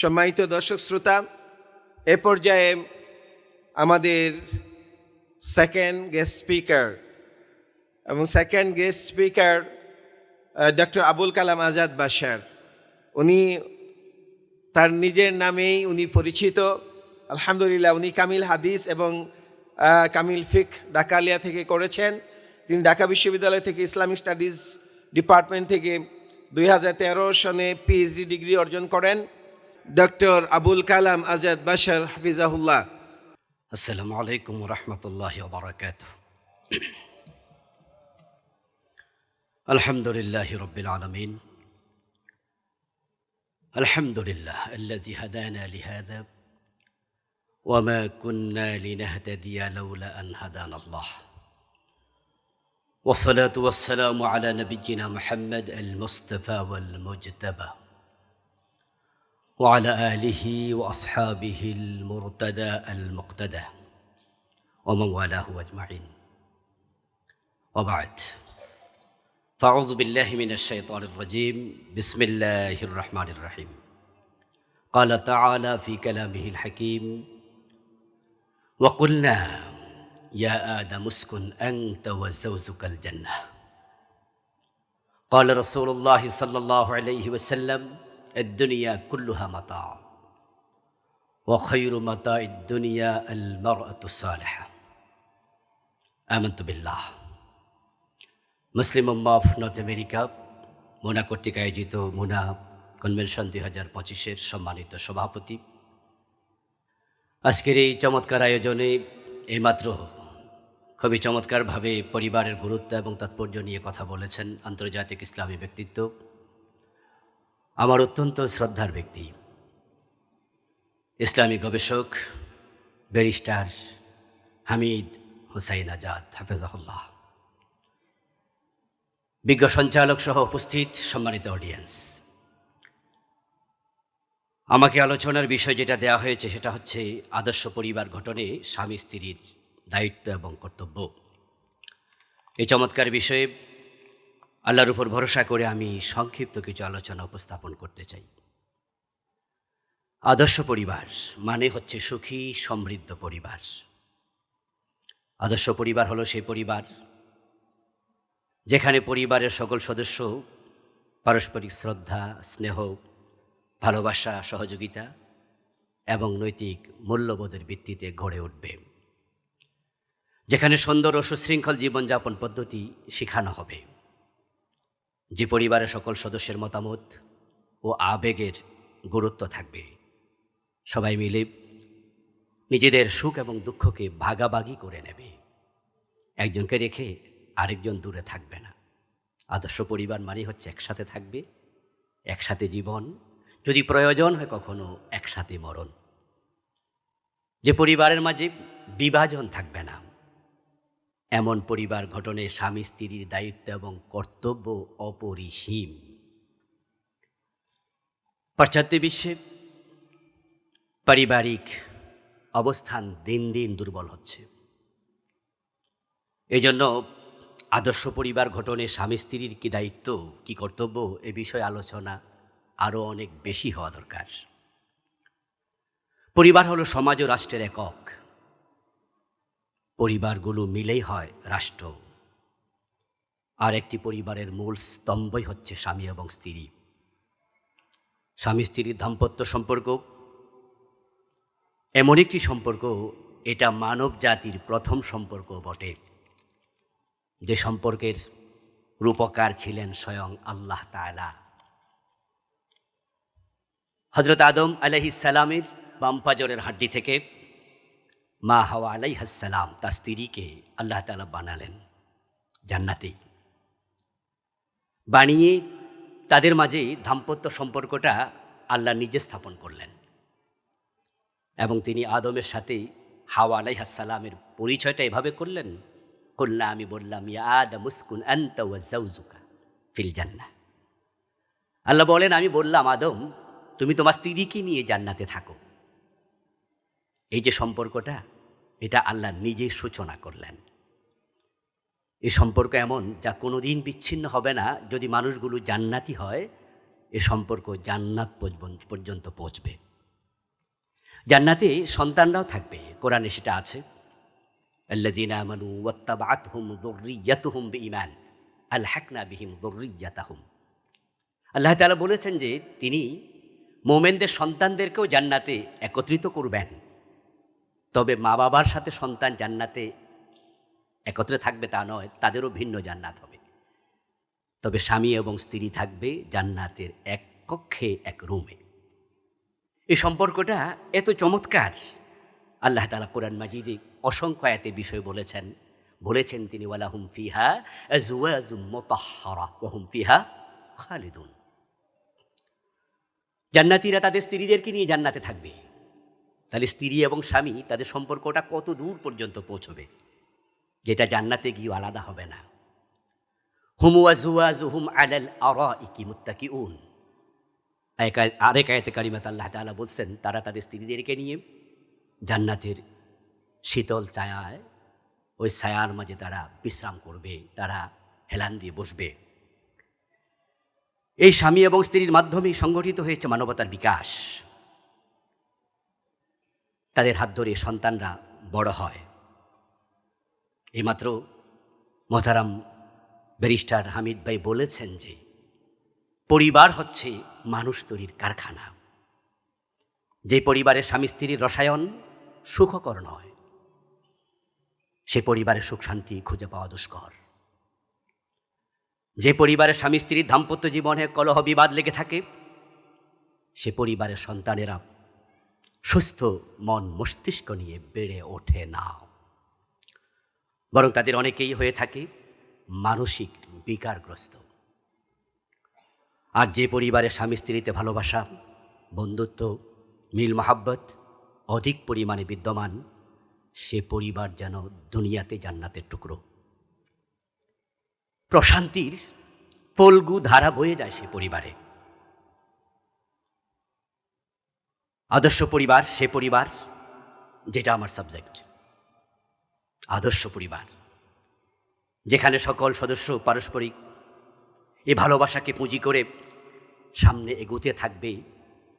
সম্মানিত দর্শক শ্রোতা, এ পর্যায়ে আমাদের সেকেন্ড গেস্ট স্পিকার এবং second guest speaker doctor Abul Kalam Azad Bashar উনি তার নিজের নামেই উনি পরিচিত। আলহামদুলিল্লাহ, উনি কামিল হাদিস এবং কামিল ফিক ডাকালিয়া থেকে করেছেন। তিনি ঢাকা বিশ্ববিদ্যালয় থেকে ইসলামিক স্টাডিজ ডিপার্টমেন্ট থেকে দুই হাজার তেরো সনে পিএইচডি ডিগ্রি অর্জন করেন। ডক্টর আবুল কালাম আজাদ বাসার হাফিজাহুল্লাহ। আসসালামু আলাইকুম রহমতুল্লাহ বারকাত الحمد لله رب আলহামদুলিল্লাহ الحمد لله الذي هدانا لهذا وما كنا لنهتدي لولا ان هدانا الله والصلاة والسلام على نبينا محمد المصطفى والمجتبى. وعلى آله وأصحابه المرتدى المقتدى ومن والاه أجمعين. وبعد. فأعوذ بالله من الشيطان الرجيم. بسم الله الرحمن الرحيم. قال تعالى في كلامه الحكيم وقلنا يا آدم اسكن أنت وزوجك الجنة قال رسول الله صلى الله عليه وسلم الدنيا كلها متاع وخير متاع الدنيا المرأة الصالحة آمنت بالله মুসলিম উম্মা অফ নর্থ আমেরিকা মোনা কর্তৃক আয়োজিত মোনা কনভেনশন দুই হাজার পঁচিশের সম্মানিত সভাপতি আজকের এই চমৎকার আয়োজনে এইমাত্র খুবই চমৎকারভাবে পরিবারের গুরুত্ব এবং তাৎপর্য নিয়ে কথা বলেছেন আন্তর্জাতিক ইসলামী ব্যক্তিত্ব। আমার অত্যন্ত শ্রদ্ধার ব্যক্তি। ইসলামী গবেষক, ব্যারিস্টার হামিদ হুসাইন আজাদ, হাফেজাহুল্লাহ। বিজ্ঞ সঞ্চালক সহ উপস্থিত সম্মানিত অডিয়েন্স। আমাকে আলোচনার বিষয় যেটা দেওয়া হয়েছে সেটা হচ্ছে আদর্শ পরিবার গঠনে স্বামী স্ত্রীর দায়িত্ব এবং কর্তব্য। এই চমৎকার বিষয়ে আল্লাহর উপর ভরসা করে আমি সংক্ষিপ্ত কিছু আলোচনা উপস্থাপন করতে চাই। আদর্শ পরিবার মানে হচ্ছে সুখী, সমৃদ্ধ পরিবার। আদর্শ পরিবার হলো সেই পরিবার যেখানে পরিবারের সকল সদস্য পারস্পরিক শ্রদ্ধা, স্নেহ, ভালোবাসা, সহযোগিতা এবং নৈতিক মূল্যবোধের ভিত্তিতে গড়ে উঠবে। যেখানে সুন্দর ও সুশৃঙ্খল জীবনযাপন পদ্ধতি শেখানো হবে। যে পরিবারের সকল সদস্যের মতামত ও আবেগের গুরুত্ব থাকবে। সবাই মিলে নিজেদের সুখ এবং দুঃখকে ভাগাভাগি করে নেবে। একজনকে রেখে আরেকজন দূরে থাকবে না। আদর্শ পরিবার মানে হচ্ছে একসাথে থাকবে। একসাথে জীবন যদি প্রয়োজন হয় কখনো একসাথে মরণ। যে পরিবারের মাঝে বিভাজন থাকবে না। এমন পরিবার ঘটনে স্বামী স্ত্রীর দায়িত্ব এবং কর্তব্য অপরিসীম। পাশ্চাত্য বিশ্বে পারিবারিক অবস্থান দিন দিন দুর্বল হচ্ছে। এই জন্য আদর্শ পরিবার ঘটনে স্বামী স্ত্রীর কী দায়িত্ব, কী কর্তব্য, এ বিষয়ে আলোচনা আরও অনেক বেশি হওয়া দরকার। পরিবার হলো সমাজ ও রাষ্ট্রের একক। পরিবারগুলো মিলেই হয় রাষ্ট্র। আর একটি পরিবারের মূল স্তম্ভই হচ্ছে স্বামী এবং স্ত্রী। স্বামী স্ত্রীর দাম্পত্য সম্পর্ক। এমন একটি সম্পর্ক, এটা মানব জাতির প্রথম সম্পর্ক বটে। যে সম্পর্কের রূপকার ছিলেন স্বয়ং আল্লাহ তালা হজরত আদম আলহিসালামের বাম্পাজরের হাড্ডি থেকে মা হাওয়া আলাইহাসালাম তার স্ত্রীকে আল্লাহ তালা বানালেন জান্নাতেই। বানিয়ে তাদের মাঝে দাম্পত্য সম্পর্কটা আল্লাহ নিজে স্থাপন করলেন। এবং তিনি আদমের সাথে হাওয়া আলাইহাসালামের পরিচয়টা এভাবে করলেন, কল্লা আমি বললাম, ইয়া আদম মুস্কুন আন্তা ওয়া জাউজুকা ফিল জান্না আল্লাহ বলেন, আমি বললাম, আদম, তুমি তোমার স্ত্রীকে নিয়ে জান্নাতে থাকো। এই যে সম্পর্কটা, এটা আল্লাহ নিজেই সূচনা করলেন। এ সম্পর্ক এমন যা কোনো দিন বিচ্ছিন্ন হবে না, যদি মানুষগুলো জান্নাতি হয়, এ সম্পর্ক জান্নাত পর্যন্ত পৌঁছবে। জান্নাতে সন্তানরাও থাকবে, কোরআনে সেটা আছে। ইমান আল হাকনা বিহিম দর্রিয়াত আল্লাহ তালা বলেছেন যে তিনি মোমেনদের সন্তানদেরকেও জান্নাতে একত্রিত করবেন। তবে মা বাবার সাথে সন্তান জান্নাতে একত্রে থাকবে তা নয়, তাদেরও ভিন্ন জান্নাত হবে। তবে স্বামী এবং স্ত্রী থাকবে জান্নাতের এক কক্ষে, এক রুমে। এই সম্পর্কটা এত চমৎকার। আল্লাহ তালা কোরআন মাজিদে অসংখ্য আয়াতে বিষয় বলেছেন। বলেছেন তিনি, ওয়ালাহুম ফিহা আজওয়াজুম মুতাহহারা, ওয়া ফিহা খালিদুন। জান্নাতীরা তাদের স্ত্রীদেরকে নিয়ে জান্নাতে থাকবে। তাহলে স্ত্রী এবং স্বামী তাদের সম্পর্কটা কত দূর পর্যন্ত পৌঁছবে? যেটা জান্নাতে গিয়ে আলাদা হবে না। হুম ওয়াজুয়াজুহুম আলাল আরাইকি মুত্তাকিউন। এক- আরেক আয়তে কারিমাত আল্লাহ তাআলা বলছেন, তারা তাদের স্ত্রীদেরকে নিয়ে জান্নাতের শীতল ছায়ায়, ওই ছায়ার মাঝে তারা বিশ্রাম করবে, তারা হেলান দিয়ে বসবে। এই স্বামী এবং স্ত্রীর মাধ্যমেই সংগঠিত হয়েছে মানবতার বিকাশ। তাদের হাত ধরে সন্তানরা বড় হয়। এইমাত্র মহতারাম ব্যারিস্টার হামিদ ভাই বলেছেন যে, পরিবার হচ্ছে মানুষ তৈরির কারখানা। যে পরিবারের স্বামী স্ত্রীর রসায়ন সুখকর নয়, সে পরিবারের সুখ শান্তি খুঁজে পাওয়া দুষ্কর। যে পরিবারের স্বামী স্ত্রীর দাম্পত্য জীবনে কলহ বিবাদ লেগে থাকে, সে পরিবারের সন্তানেরা সুস্থ মন মস্তিষ্ক নিয়ে বেড়ে ওঠে না। বরং তাদের অনেকেই হয়ে থাকে মানসিক বিকারগ্রস্ত। আর যে পরিবারের স্বামী স্ত্রীতে ভালোবাসা, বন্ধুত্ব, মিল মহাব্বত অধিক পরিমাণে বিদ্যমান, সে পরিবার যেন দুনিয়াতে জান্নাতের টুকরো। প্রশান্তির ফলগু ধারা বয়ে যায় সে পরিবারে। আদর্শ পরিবার, সে পরিবার, যেটা আমার সাবজেক্ট আদর্শ পরিবার, যেখানে সকল সদস্য পারস্পরিক এই ভালোবাসাকে পুঁজি করে সামনে এগোতে থাকবে,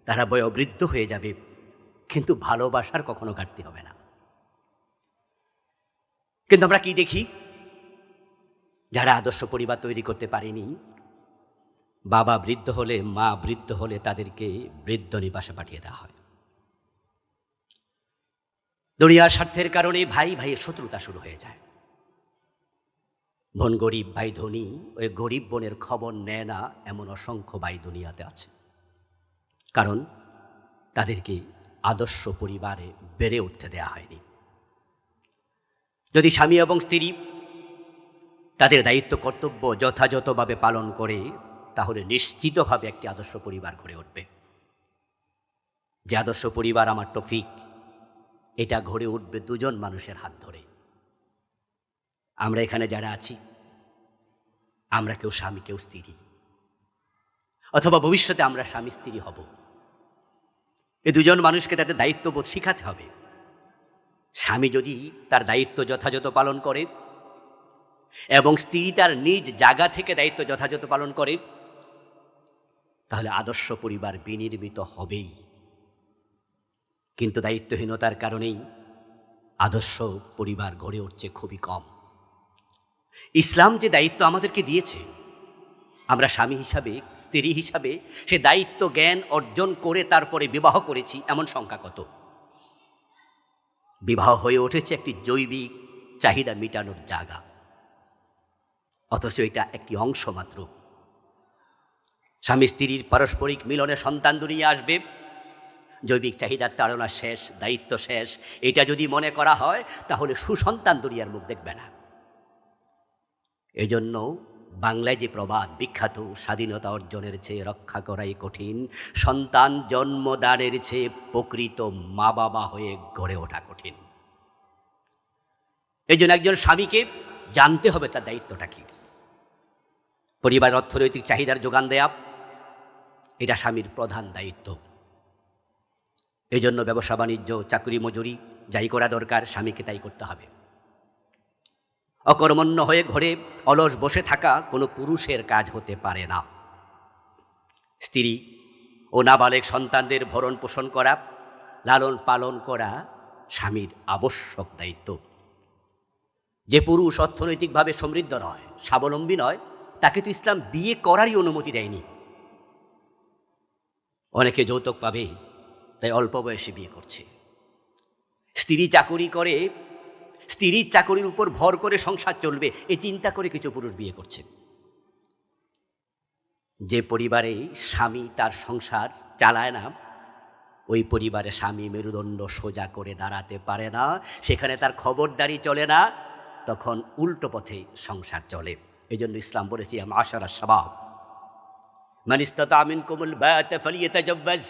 তারা বয়োবৃদ্ধ হয়ে যাবে, কিন্তু ভালোবাসার কখনো ঘাটতি হবে না। কিন্তু আমরা কি দেখি? যারা আদর্শ পরিবার তৈরি করতে পারেনি, বাবা বৃদ্ধ হলে, মা বৃদ্ধ হলে তাদেরকে বৃদ্ধ নিবাসে পাঠিয়ে দেওয়া হয়। দুনিয়ার স্বার্থের কারণে ভাই ভাইয়ের শত্রুতা শুরু হয়ে যায়। বোন গরিব ভাই ধনী, ওই গরিব বোনের খবর নেয় না এমন অসংখ্য ভাই দুনিয়াতে আছে। কারণ তাদেরকে আদর্শ পরিবারে বেড়ে উঠতে দেয়া হয়নি। যদি স্বামী এবং স্ত্রী তাদের দায়িত্ব, কর্তব্য যথাযথভাবে পালন করে, তাহলে নিশ্চিতভাবে একটি আদর্শ পরিবার গড়ে উঠবে। যে আদর্শ পরিবার আমার টফিক এটা গড়ে উঠবে দুজন মানুষের হাত ধরে। আমরা এখানে যারা আছি, আমরা কেউ স্বামী, কেউ স্ত্রী। অথবা ভবিষ্যতে আমরা স্বামী, স্ত্রী হব। এই দুজন মানুষকে তাদের দায়িত্ববোধ শিখাতে হবে। স্বামী যদি তার দায়িত্ব যথাযথ পালন করে এবং স্ত্রী তার নিজ জায়গা থেকে দায়িত্ব যথাযথ পালন করে, তাহলে আদর্শ পরিবার বিনির্মিত হবেই। কিন্তু দায়িত্বহীনতার কারণেই আদর্শ পরিবার গড়ে উঠছে খুবই কম। ইসলাম যে দায়িত্ব আমাদেরকে দিয়েছে, আমরা স্বামী হিসাবে, স্ত্রী হিসাবে সে দায়িত্ব, জ্ঞান অর্জন করে তারপরে বিবাহ করেছি এমন সংখ্যা কত? বিবাহ হয়ে উঠেছে একটি জৈবিক চাহিদা মেটানোর জায়গা। অথচ এটা একটি অংশ মাত্র। স্বামী স্ত্রীর পারস্পরিক মিলনে সন্তান দুনিয়ে আসবে জৈবিক চাহিদার তাড়না শেষ, দায়িত্ব শেষ। এটা যদি মনে করা হয়, তাহলে সুসন্তান দুনিয়ার মুখ দেখবে না। এজন্য বাংলায় যে প্রবাদ বিখ্যাত, স্বাধীনতা অর্জনের চেয়ে রক্ষা করাই কঠিন, সন্তান জন্মদানের চেয়ে প্রকৃত মা বাবা হয়ে গড়ে ওঠা কঠিন। এই জন্য একজন স্বামীকে জানতে হবে তার দায়িত্বটা কি। পরিবার অর্থনৈতিক চাহিদার যোগান দেয়া, এটা স্বামীর প্রধান দায়িত্ব। এই জন্য ব্যবসা বাণিজ্য, চাকরি মজুরি যাই করা দরকার, স্বামীকে তাই করতে হবে। অকর্মণ্য হয়ে ঘরে অলস বসে থাকা কোনো পুরুষের কাজ হতে পারে না। স্ত্রী ও নাবালেক সন্তানদের ভরণ পোষণ করা, লালন পালন করা স্বামীর আবশ্যক দায়িত্ব। যে পুরুষ অর্থনৈতিকভাবে সমৃদ্ধ নয়, স্বাবলম্বী নয়, তাকে তো ইসলাম বিয়ে করারই অনুমতি দেয়নি। অনেকে যৌতুক পাবে তাই অল্প বয়সে বিয়ে করছে। স্ত্রী চাকুরি করে, স্ত্রীর চাকরির উপর ভর করে সংসার চলবে, এ চিন্তা করে কিছু পুরুষ বিয়ে করছে। যে পরিবারে স্বামী তার সংসার চালায় না, ওই পরিবারে স্বামী মেরুদণ্ড সোজা করে দাঁড়াতে পারে না, সেখানে তার খবরদারি চলে না, তখন উল্টো পথে সংসার চলে। এই জন্য ইসলাম বলেছি আশারা স্বভাব মানিস্তাত আমিন কুমুল বায়াতে ফলিয়েতে জব্বাজ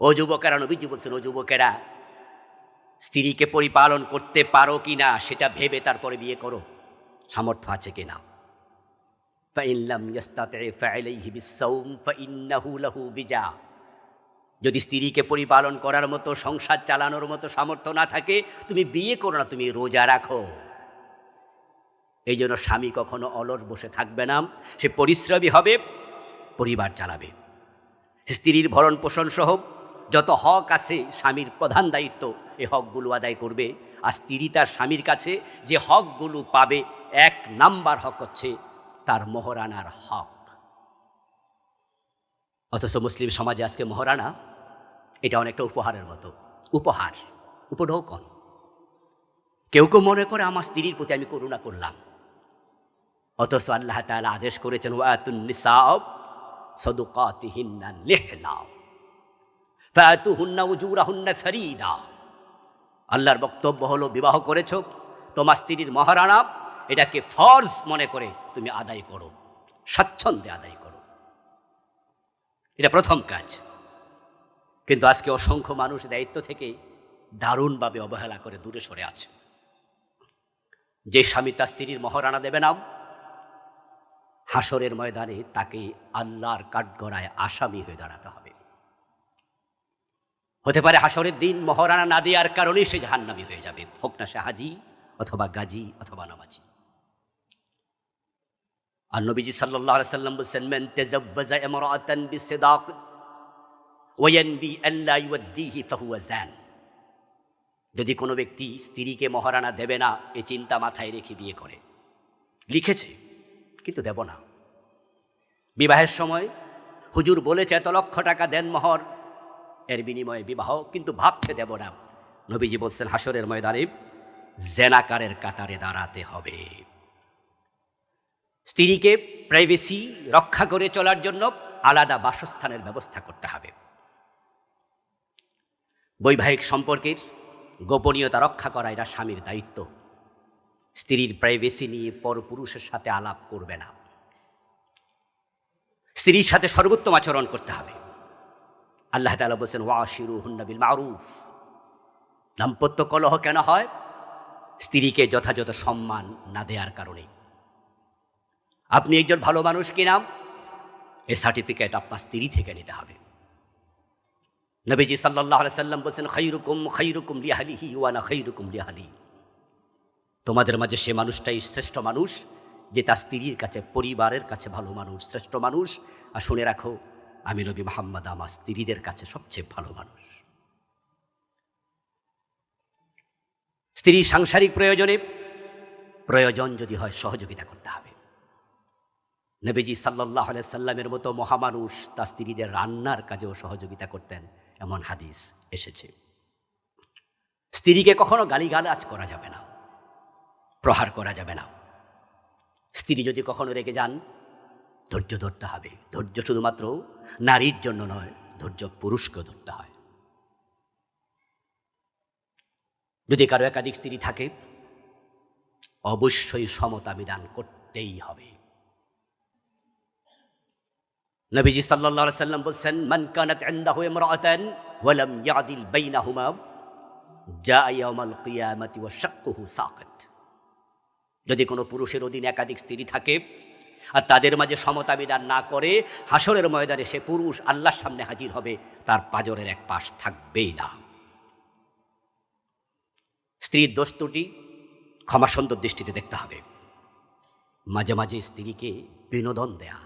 ও যুবকেরা, নবীজি বলছেন, ও যুবকেরা, স্ত্রীকে পরিপালন করতে পারো কি না, সেটা ভেবে তারপরে বিয়ে করো। সামর্থ্য আছে কি না? যদি স্ত্রীকে পরিপালন করার মতো, সংসার চালানোর মতো সামর্থ্য না থাকে, তুমি বিয়ে করো না, তুমি রোজা রাখো। এই জন্য স্বামী কখনো অলস বসে থাকবে না, সে পরিশ্রমী হবে, পরিবার চালাবে। স্ত্রীর ভরণ পোষণ সহ যত হক আছে, স্বামীর প্রধান দায়িত্ব এই হকগুলো আদায় করবে। আর স্ত্রী তার স্বামীর কাছে যে হকগুলো পাবে, এক নাম্বার হক হচ্ছে তার মহারানার হক। অথচ মুসলিম সমাজে আজকে মহারানা, এটা অনেকটা উপহারের মতো। উপহার, উপঢৌকন। কেউ কেউ মনে করে আমার স্ত্রীর প্রতি আমি করুণা করলাম। অথচ আল্লাহ তাআলা আদেশ করেছেন ওয়াতুন নিসাব সদুকাতিহিন্না লিহনা ফাতুহুন্না উজুরাহুন্না ফরিদা আল্লাহর বক্তব্য হলো, বিবাহ করেছ, তোমার স্ত্রীর মহারানা, এটাকে ফর্জ মনে করে তুমি আদায় করো, স্বাচ্ছন্দ্যে আদায় করো। এটা প্রথম কাজ। কিন্তু আজকে অসংখ্য মানুষ দায়িত্ব থেকে দারুণভাবে অবহেলা করে দূরে সরে আছে। যে স্বামী তার স্ত্রীর মহারানা দেবে না, হাসরের ময়দানে তাকে আল্লাহর কাঠগড়ায় আসামি হয়ে দাঁড়াতে হবে। হতে পারে হাসরের দিন, মহারানা না দেওয়ার কারণেই সে জাহান্নামি হয়ে যাবে। হোক না সে হাজি অথবা গাজী অথবা নামাজি। আর নবীজি আলাইহি সাল্লাম বলছেন, মান তাযাওয়াজা ইমরাআতান বিসিদাক ওয়া ইয়ানবি আল্লা ইউদ্দিহি ফাহুয়া যদি কোনো ব্যক্তি স্ত্রীকে মহারানা দেবে না, এ চিন্তা মাথায় রেখে বিয়ে করে। লিখেছে, কিন্তু দেব না। বিবাহের সময় হুজুর বলেছে, এত লক্ষ টাকা দেন মহর এর বিনিময়ে বিবাহ কিন্তু ভাবছে দেব না। নবীজি বলছেন হাসরের ময়দানে জেনাকারের কাতারে দাঁড়াতে হবে। স্ত্রীকে প্রাইভেসি রক্ষা করে চলার জন্য আলাদা বাসস্থানের ব্যবস্থা করতে হবে। বৈবাহিক সম্পর্কের গোপনীয়তা রক্ষা করা এটা স্বামীর দায়িত্ব। স্ত্রীর প্রাইভেসি নিয়ে পরপুরুষের সাথে আলাপ করবে না। স্ত্রীর সাথে সর্বোত্তম আচরণ করতে হবে। আল্লাহ তালা বলছেন ওয়াশিরু হুন্নবিল মারুফ দাম্পত্য কলহ কেন হয়? স্ত্রীকে যথাযথ সম্মান না দেওয়ার কারণে। আপনি একজন ভালো মানুষ কিনা এ সার্টিফিকেট আপনার স্ত্রী থেকে নিতে হবে। নবীজি সাল্লাহ সাল্লাম বলছেন খৈরুকুম খৈরুকুম লিহালিহি ওয়ানা খৈরুকুম লিহালি তোমাদের মাঝে সে মানুষটাই শ্রেষ্ঠ মানুষ, যে তার স্ত্রীর কাছে, পরিবারের কাছে ভালো মানুষ, শ্রেষ্ঠ মানুষ। আর শুনে রাখো আমি নবী মোহাম্মদ, আমার স্ত্রীদের কাছে সবচেয়ে ভালো মানুষ। স্ত্রী সাংসারিক প্রয়োজনে প্রয়োজন যদি হয় সহযোগিতা করতে হবে। নবীজি সাল্লাহ সাল্লামের মতো মহামানুষ তার স্ত্রীদের রান্নার কাজেও সহযোগিতা করতেন এমন হাদিস এসেছে। স্ত্রীকে কখনো গালিগালাজ করা যাবে না, প্রহার করা যাবে না। স্ত্রী যদি কখনো রেগে যান ধৈর্য ধরতে হবে। ধৈর্য শুধুমাত্র নারীর জন্য নয়, ধৈর্য পুরুষকেও ধরতে হয়। যদি কারও একাধিক স্ত্রী থাকে, অবশ্যই সমতা বিধান করতেই হবে। নবীজি আলাইহি সাল্লাম বলছেন, মান কানাত ইনদাহু ইমরাআতান ওয়া লাম ইয়াদিল বাইনাহুমা জা ইয়াউমাল কিয়ামাতি ওয়া শাক্কুহু সাকিত। যদি কোনো পুরুষের অধীনে একাধিক স্ত্রী থাকে আর তাদের মাঝে সমতা বিধান না করে হাসরের ময়দানে সে পুরুষ আল্লাহর সামনে হাজির হবে, তার পাজরের এক পাশ থাকবেই না। স্ত্রীর দোষ ত্রুটি ক্ষমাসুন্দর দৃষ্টিতে দেখতে হবে। মাঝে মাঝে স্ত্রীকে বিনোদন দেয়া।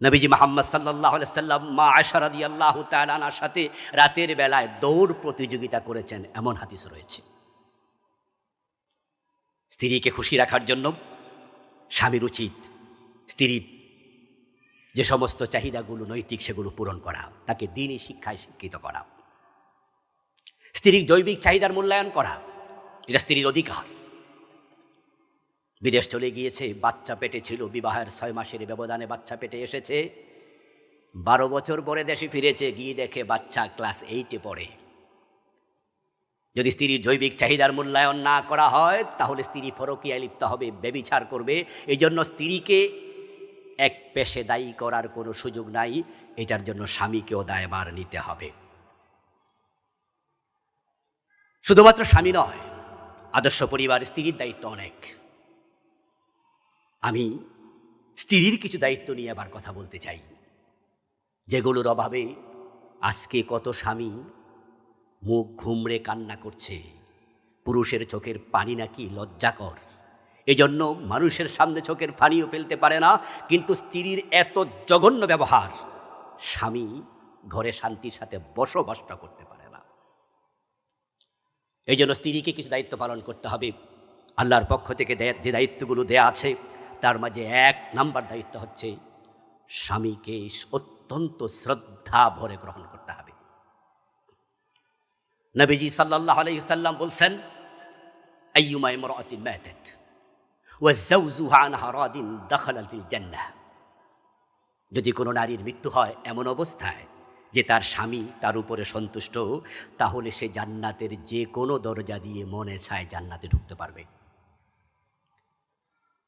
নবীজি মোহাম্মদ সাল্লাহ সাল্লাম, মা আশারাদি আল্লাহ তালানার সাথে রাতের বেলায় দৌড় প্রতিযোগিতা করেছেন, এমন হাদিস রয়েছে। স্ত্রীকে খুশি রাখার জন্য স্বামীর উচিত স্ত্রীর যে সমস্ত চাহিদাগুলো নৈতিক সেগুলো পূরণ করা তাকে দিনই শিক্ষায় শিক্ষিত করা স্ত্রীর জৈবিক চাহিদার মূল্যায়ন করা এটা স্ত্রীর অধিকার। বিদেশ চলে গিয়েছে, বাচ্চা পেটে ছিল, বিবাহের ছয় মাসের ব্যবধানে বাচ্চা পেটে এসেছে। বারো বছর পরে দেশে ফিরেছে, গিয়ে দেখে বাচ্চা ক্লাস এইটে পড়ে। যদি স্ত্রীর জৈবিক চাহিদার মূল্যায়ন না করা হয়, তাহলে স্ত্রী ফরকিয়ায় লিপ্ত হবে বেবিচার করবে। এই জন্য স্ত্রীকে এক পেশে দায়ী করার কোনো সুযোগ নাই। এটার জন্য স্বামীকেও দায়বার নিতে হবে। শুধুমাত্র স্বামী নয়, আদর্শ পরিবার স্ত্রীর দায়িত্ব অনেক। আমি স্ত্রীর কিছু দায়িত্ব নিয়ে আবার কথা বলতে চাই। যেগুলোর অভাবে আজকে কত স্বামী মুখ ঘুমড়ে কান্না করছে। পুরুষের চোখের পানি নাকি লজ্জাকর। এজন্য মানুষের সামনে চোখের পানিও ফেলতে পারে না, কিন্তু স্ত্রীর এত জঘন্য ব্যবহার, স্বামী ঘরে শান্তির সাথে বসবাসটা করতে পারে না। এই জন্য স্ত্রীকে কিছু দায়িত্ব পালন করতে হবে। আল্লাহর পক্ষ থেকে যে দায়িত্বগুলো দেয়া আছে, তার মাঝে এক নাম্বার দায়িত্ব হচ্ছে, স্বামীকে অত্যন্ত শ্রদ্ধা ভরে গ্রহণ নবীজি সাল্লাল্লাহু আলাইহি সাল্লাম বলছেন, আইয়ুমা ইমরাআতিন মাতাত ওয়া যাওজুহা আনহা রাদিন দাখালাতিল জান্নাহ। যদি কোনো নারীর মৃত্যু হয় এমন অবস্থায় যে তার স্বামী তার উপরে সন্তুষ্ট, তাহলে সে জান্নাতের যে কোনো দরজা দিয়ে মনে চায় জান্নাতে ঢুকতে পারবে।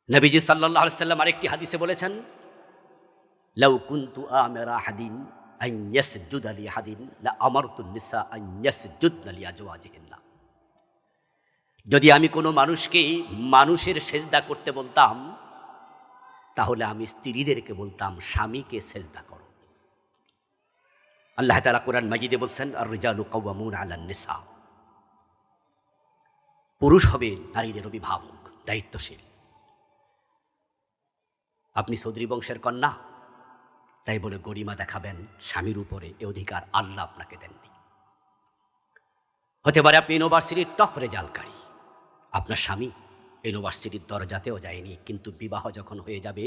নবীজি আলাইহি সাল্লাম আরেকটি হাদিসে বলেছেন, লাউ কুনতু আমিরা হাদিন যদি আমি কোনো মানুষকে মানুষের সেজদা করতে বলতাম, তাহলে আমি স্ত্রীদেরকে বলতাম, স্বামীকে সেজদা করো। আল্লাহ তালা কোরআন মাজিদে বলছেন আর রিজালু কওয়ামুন আলান নিসা পুরুষ হবে নারীদের অভিভাবক, দায়িত্বশীল। আপনি সৌদরি বংশের কন্যা তাই বলে গরিমা দেখাবেন স্বামীর উপরে এ অধিকার আল্লাহ আপনাকে দেননি। হতে পারে আপনি ইউনিভার্সিটির টপ রেজাল্টকারী আপনার স্বামী ইউনিভার্সিটির দরজাতেও যায়নি, কিন্তু বিবাহ যখন হয়ে যাবে,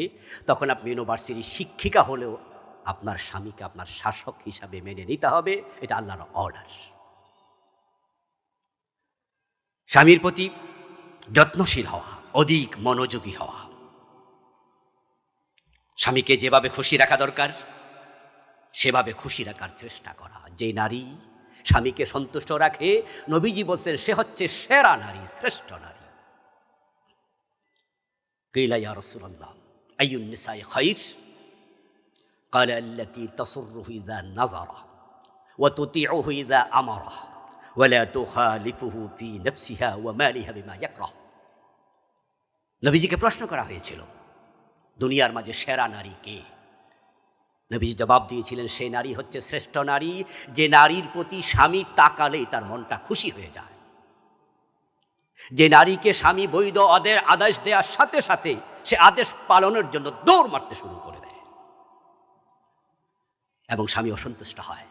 তখন আপনি ইউনিভার্সিটির শিক্ষিকা হলেও আপনার স্বামীকে আপনার শাসক হিসাবে মেনে নিতে হবে, এটা আল্লাহর অর্ডার স্বামীর প্রতি যত্নশীল হওয়া, অধিক মনোযোগী হওয়া স্বামীকে যেভাবে খুশি রাখা দরকার সেভাবে খুশি রাখার চেষ্টা করা যে নারী স্বামীকে সন্তুষ্ট রাখে নবীজি বলছেন সে হচ্ছে সেরা নারী শ্রেষ্ঠ নারী কিলা ইয়া রাসূলুল্লাহ আইয়ুন নিসাই খাইর قال التي تصره إذا نظر وتطيعه إذا أمره ولا تخالفه في نفسها ومالها بما يكره নবীজিকে প্রশ্ন করা হয়েছিল দুনিয়ার মাঝে সেরা নারী কে? নবীজি জবাব দিয়েছিলেন সেই নারী হচ্ছে শ্রেষ্ঠ নারী, যে নারীর প্রতি স্বামী তাকালেই তার মনটা খুশি হয়ে যায়। যে নারীকে স্বামী বৈধ আদের আদেশ দেওয়ার সাথে সাথে সে আদেশ পালনের জন্য দৌড় মারতে শুরু করে দেয়। এবং স্বামী অসন্তুষ্ট হয়।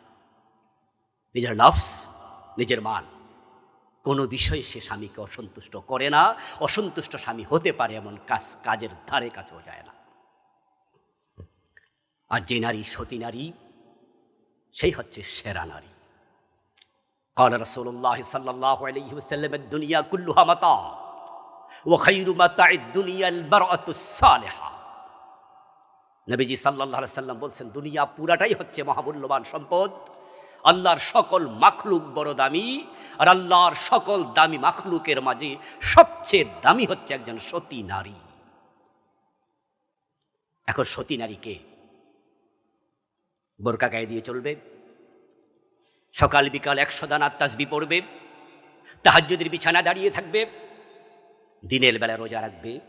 নিজের নফস, নিজের মান, কোনো বিষয়ে সে স্বামীকে অসন্তুষ্ট করে না। অসন্তুষ্ট স্বামী হতে পারে এমন কাজ, কাজের ধারে কাছেও যায় না। আর যে নারী সতী নারী সেই হচ্ছে সেরা নারী قال رسول الله صلى الله عليه وسلم الدنيا كلها متاع وخير متاع الدنيا المرأة الصالحة নবীজি সাল্লাল্লাহু আলাইহি সাল্লাম বলছেন দুনিয়া পুরাটাই হচ্ছে মহামূল্যবান সম্পদ আল্লাহর সকল মাখলুক বড় দামি আর আল্লাহর সকল দামি মাখলুকের মাঝে সবচেয়ে দামি হচ্ছে একজন সতী নারী এখন সতী নারীকে বোরকা গায়ে দিয়ে চলবে। সকাল বিকাল একশো দানা তাসবি পড়বে তাহাজ্জুদের বিছানা দাঁড়িয়ে থাকবে। দিনের বেলা রোজা রাখবে।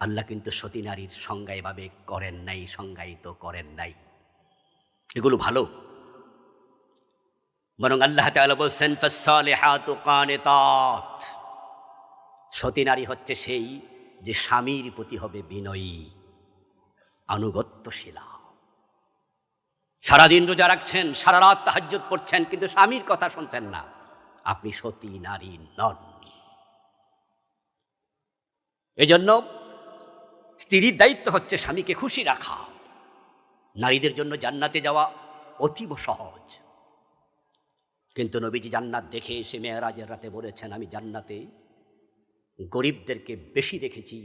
আল্লাহ কিন্তু সতী নারীর সংজ্ঞা এভাবে করেন নাই, সংজ্ঞায়িত করেন নাই। এগুলো ভালো। বরং আল্লাহ বলছেন সতী নারী হচ্ছে সেই যে স্বামীর প্রতি হবে বিনয়ী, আনুগত্যশীলা। সারাদিন রোজা রাখছেন, সারা রাত তাহাজ্জুদ পড়ছেন, কিন্তু স্বামীর কথা শুনছেন না। আপনি সতী, নারী, নন। এজন্য স্ত্রীর দায়িত্ব হচ্ছে স্বামীকে খুশি রাখা। নারীদের জন্য জান্নাতে যাওয়া অতীব সহজ। কিন্তু নবীজি জান্নাত দেখে এসে মেয়েরাজের রাতে বলেছেন, আমি জান্নাতে গরিবদেরকে বেশি দেখেছি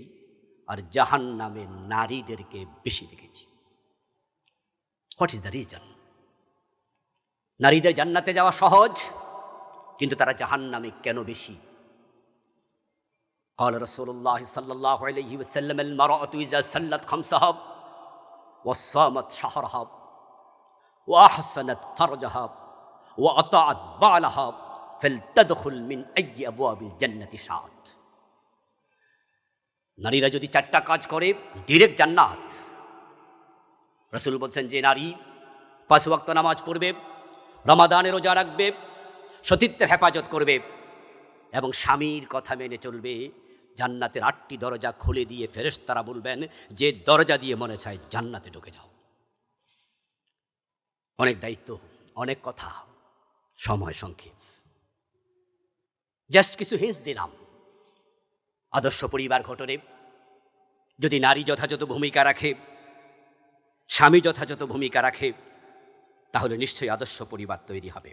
আর জাহান নামে নারীদেরকে বেশি দেখেছি। হোয়াট ইজ দ্য রিজন নারীদের জান্নাতে যাওয়া সহজ কিন্তু তারা জাহান নামে কেন বেশি قال رسول الله صلى الله عليه وسلم المرأة إذا سلت خمسها وصامت شهرها وأحسنت فرجها وأطاعت بعلها فلتدخل من أي أبواب الجنة شاءت নারীরা যদি চারটা কাজ করে ডিরেক্ট জান্নাত রসুল বলছেন যে নারী, পাঁচ ওয়াক্ত নামাজ পড়বে, রমাদানের রোজা রাখবে, সতীত্বের হেফাজত করবে এবং স্বামীর কথা মেনে চলবে। জান্নাতের আটটি দরজা খুলে দিয়ে ফেরেস তারা বলবেন, যে দরজা দিয়ে মনে চায় জান্নাতে ঢুকে যাও। অনেক দায়িত্ব, অনেক কথা, সময় সংক্ষেপ। জাস্ট কিছু হিন্স দিলাম। আদর্শ পরিবার ঘটনে, যদি নারী যথাযথ ভূমিকা রাখে স্বামী যথাযথ ভূমিকা রাখে তাহলে নিশ্চয়ই আদর্শ পরিবার তৈরি হবে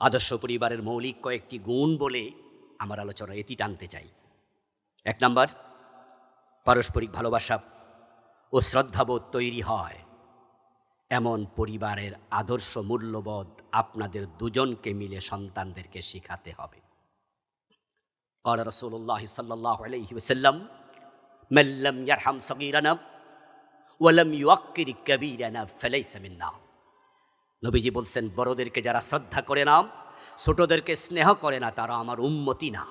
আদর্শ পরিবারের মৌলিক কয়েকটি গুণ বলে আমার আলোচনা এটি টানতে চাই এক নম্বর পারস্পরিক ভালোবাসা ও শ্রদ্ধাবোধ তৈরি হয় এমন পরিবারের আদর্শ মূল্যবোধ আপনাদের দুজনকে মিলে সন্তানদেরকে শেখাতে হবে قال رسول الله صلى الله عليه وسلم من لم يرحم صغيرنا ওয়ালাম ইউয়াক্কির কবিরানা ফেলাইসামিন্না নবীজি বলছেন, বড়দেরকে যারা শ্রদ্ধা করে না, ছোটদেরকে স্নেহ করে না, তারা আমার উন্মতি না।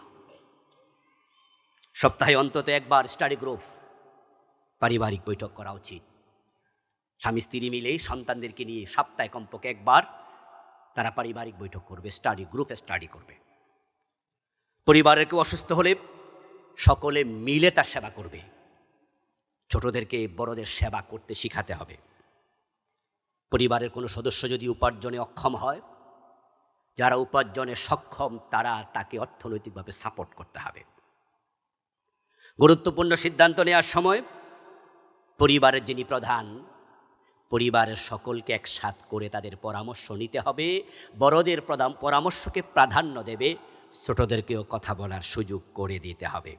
সপ্তাহে অন্তত একবার স্টাডি গ্রুপ, পারিবারিক বৈঠক করা উচিত। স্বামী স্ত্রী মিলে সন্তানদেরকে নিয়ে সপ্তাহে কমপক্ষে একবার তারা পারিবারিক বৈঠক করবে, স্টাডি গ্রুপে স্টাডি করবে। পরিবারের কেউ অসুস্থ হলে সকলে মিলে তার সেবা করবে। ছোটদেরকে বড়দের সেবা করতে শিখাতে হবে। পরিবারের কোনো সদস্য যদি উপার্জনে অক্ষম হয়, যারা উপার্জনে সক্ষম, তারা তাকে অর্থনৈতিকভাবে সাপোর্ট করতে হবে। গুরুত্বপূর্ণ সিদ্ধান্ত নেওয়ার সময় পরিবারের যিনি প্রধান, পরিবারের সকলকে একসাথ করে তাদের পরামর্শ নিতে হবে। বড়দের প্রধান পরামর্শকে প্রাধান্য দেবে, ছোটদেরকেও কথা বলার সুযোগ করে দিতে হবে।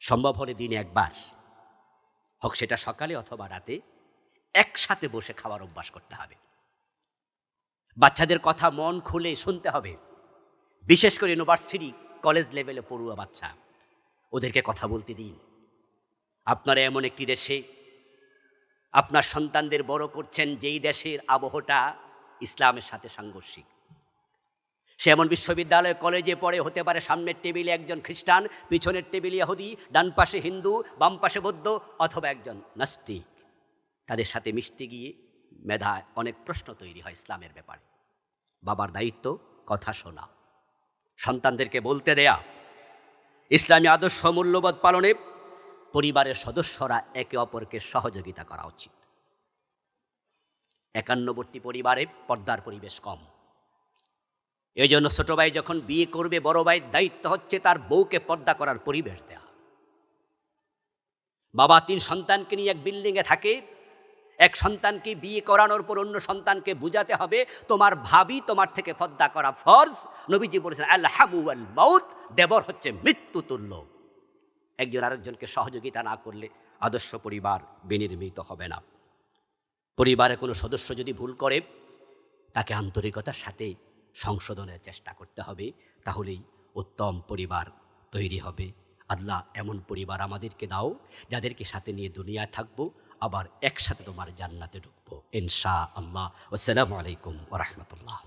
সম্ভব হলে দিনে একবার। হোক সেটা সকালে অথবা রাতে, একসাথে বসে খাওয়ার অভ্যাস করতে হবে। বাচ্চাদের কথা মন খুলে শুনতে হবে। বিশেষ করে ইউনিভার্সিটি, কলেজ লেভেলে পড়ুয়া বাচ্চা, ওদেরকে কথা বলতে দিন। আপনারা এমন একটি দেশে, আপনার সন্তানদের বড় করছেন যেই দেশের আবহটা ইসলামের সাথে সাংঘর্ষিক। সে এমন বিশ্ববিদ্যালয়ে কলেজে পড়ে, হতে পারে সামনের টেবিলে একজন খ্রিস্টান, পিছনের টেবিলে ইহুদি, ডান পাশে হিন্দু, বাম পাশে বৌদ্ধ অথবা একজন নাস্তিক। তাদের সাথে মিশতে গিয়ে মেধায় অনেক প্রশ্ন তৈরি হয় ইসলামের ব্যাপারে। বাবার দায়িত্ব, কথা শোনা। সন্তানদেরকে বলতে দেয়া। ইসলামী আদর্শ মূল্যবোধ পালনে পরিবারের সদস্যরা একে অপরকে সহযোগিতা করা উচিত। একান্নবর্তী পরিবারে পর্দার পরিবেশ কম। এই জন্য ছোট ভাই যখন বিয়ে করবে, বড় ভাইয়ের দায়িত্ব হচ্ছে তার বউকে পর্দা করার পরিবেশ দেওয়া। বাবা তিন সন্তানকে নিয়ে এক বিল্ডিংয়ে থাকে। এক সন্তানকে বিয়ে করানোর পর অন্য সন্তানকে বুঝাতে হবে, তোমার ভাবি তোমার থেকে পর্দা করা ফরজ। নবীজি বলেছেন আল্লাহ মাউত দেবর হচ্ছে মৃত্যু তুল্য একজন আরেকজনকে সহযোগিতা না করলে আদর্শ পরিবার বিনির্মিত হবে না। পরিবারে কোনো সদস্য যদি ভুল করে, তাকে আন্তরিকতার সাথে সংশোধনের চেষ্টা করতে হবে, তাহলেই উত্তম পরিবার তৈরি হবে। আল্লাহ এমন পরিবার আমাদেরকে দাও, যাদেরকে সাথে নিয়ে দুনিয়ায় থাকব, আবার একসাথে তোমার জান্নাতে ঢুকবো। ইনশা আল্লাহ আসসালাম আলাইকুম ওরহমতুল্লাহ